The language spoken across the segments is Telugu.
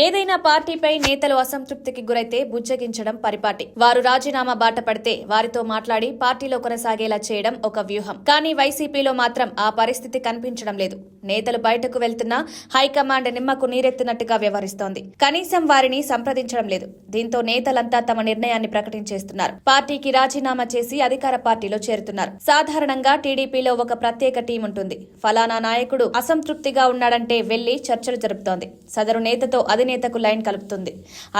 ఏదైనా పార్టీపై నేతలు అసంతృప్తికి గురైతే బుజ్జగించడం పరిపాటి. వారు రాజీనామా బాట పడితే వారితో మాట్లాడి పార్టీలో కొనసాగేలా చేయడం ఒక వ్యూహం. కానీ వైసీపీలో మాత్రం ఆ పరిస్థితి కనిపించడం లేదు. నేతలు బయటకు వెళ్తున్నా హైకమాండ్ నిమ్మకు నీరెత్తినట్టుగా వ్యవహరిస్తోంది. కనీసం వారిని సంప్రదించడం లేదు. దీంతో నేతలంతా తమ నిర్ణయాన్ని ప్రకటించేస్తున్నారు. పార్టీకి రాజీనామా చేసి అధికార పార్టీలో చేరుతున్నారు. సాధారణంగా టీడీపీలో ఒక ప్రత్యేక టీం ఉంటుంది. ఫలానా నాయకుడు అసంతృప్తిగా ఉన్నాడంటే వెళ్ళి చర్చలు జరుపుతోంది. సదరు నేతతో అధినేతకు లైన్ కలుపుతుంది.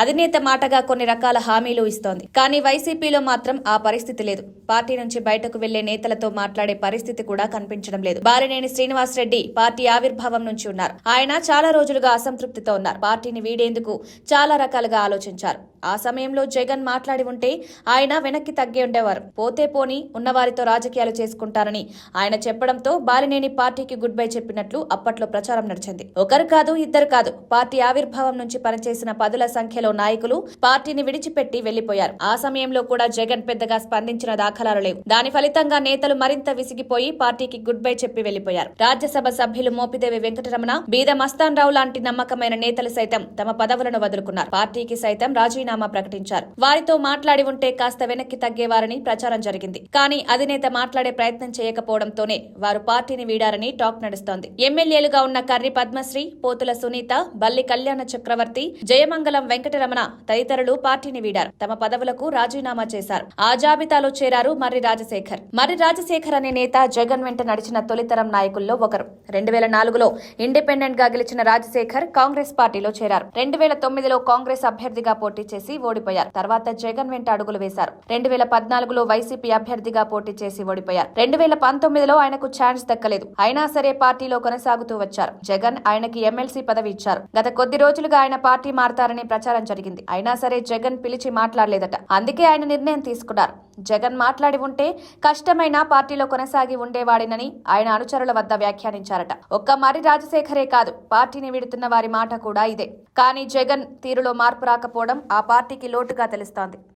అధినేత మాటగా కొన్ని రకాల హామీలు ఇస్తోంది. కానీ వైసీపీలో మాత్రం ఆ పరిస్థితి లేదు. పార్టీ నుంచి బయటకు వెళ్ళే నేతలతో మాట్లాడే పరిస్థితి కూడా కనిపించడం లేదు. బాలినేని శ్రీనివాస్ రెడ్డి పార్టీ ఆవిర్భావం నుంచి ఉన్నారు. ఆయన చాలా రోజులుగా అసంతృప్తితో ఉన్నారు. పార్టీని వీడేందుకు చాలా రకాలుగా ఆలోచించారు. ఆ సమయంలో జగన్ మాట్లాడి ఉంటే ఆయన వెనక్కి తగ్గి ఉండేవారు. పోతే పోని ఉన్నవారితో రాజకీయాలు చేసుకుంటారని ఆయన చెప్పడంతో బాలినేని పార్టీకి గుడ్ బై చెప్పినట్లు అప్పట్లో ప్రచారం నడిచింది. ఒకరు కాదు ఇద్దరు కాదు. పార్టీ ఆవిర్భావం నుంచి పనిచేసిన పదుల సంఖ్యలో నాయకులు పార్టీని విడిచిపెట్టి వెళ్ళిపోయారు. ఆ సమయంలో కూడా జగన్ పెద్దగా స్పందించిన దాఖలాలు లేవు. దాని ఫలితంగా నేతలు మరింత విసిగిపోయి పార్టీకి గుడ్ బై చెప్పి వెళ్ళిపోయారు. రాజ్యసభ సభ్యులు మోపిదేవి వెంకటరమణ బీద మస్తాన్ రావు లాంటి నమ్మకమైన నేతలు సైతం తమ పదవులను వదులుకున్నారు. పార్టీకి సైతం రాజీనామా ప్రకటించారు. వారితో మాట్లాడి ఉంటే కాస్త వెనక్కి తగ్గేవారని ప్రచారం జరిగింది. కానీ అధినేత మాట్లాడే ప్రయత్నం చేయకపోవడంతోనే వారు పార్టీని వీడారని టాక్ నడుస్తోంది. ఎమ్మెల్యేలుగా ఉన్న కర్రి పద్మశ్రీ పోతుల సునీత బల్లి కళ్యాణ చక్రవర్తి జయమంగళం వెంకటరమణ తదితరులు పార్టీని వీడారు. తమ పదవులకు రాజీనామా చేశారు. ఆ జాబితాలో చేరారు మర్రి రాజశేఖర్. మర్రి రాజశేఖర్ అనే నేత జగన్ వెంట నడిచిన తొలితరం నాయకుల్లో ఒకరు. రెండు వేల నాలుగులో ఇండిపెండెంట్గా గెలిచిన రాజశేఖర్ కాంగ్రెస్ పార్టీలో చేరారు. రెండు వేల తొమ్మిదిలో కాంగ్రెస్ అభ్యర్థిగా పోటీ చేసి ఓడిపోయారు. తర్వాత జగన్ వెంట అడుగులు వేశారు. రెండు వేల పద్నాలుగులో వైసీపీ అభ్యర్థిగా పోటీ చేసి ఓడిపోయారు. రెండు వేల పంతొమ్మిదిలో ఆయనకు ఛాన్స్ దక్కలేదు. అయినా సరే పార్టీలో కొనసాగుతూ వచ్చారు. జగన్ ఆయనకి ఎమ్మెల్సీ పదవి ఇచ్చారు. గత కొద్ది రోజులుగా ఆయన పార్టీ మారతారని ప్రచారం జరిగింది. అయినా సరే జగన్ పిలిచి మాట్లాడలేదట. అందుకే ఆయన నిర్ణయం తీసుకున్నారు. జగన్ మాట్లాడి ఉంటే కష్టమైన పార్టీలో కొనసాగి ఉండేవాడినని ఆయన అనుచరుల వద్ద వ్యాఖ్యానించారట. ఒక్క మరి రాజశేఖరే కాదు పార్టీని విడుతున్న వారి మాట కూడా ఇదే. కానీ జగన్ తీరులో మార్పు రాకపోవడం ఆ పార్టీకి లోటుగా తెలుస్తోంది.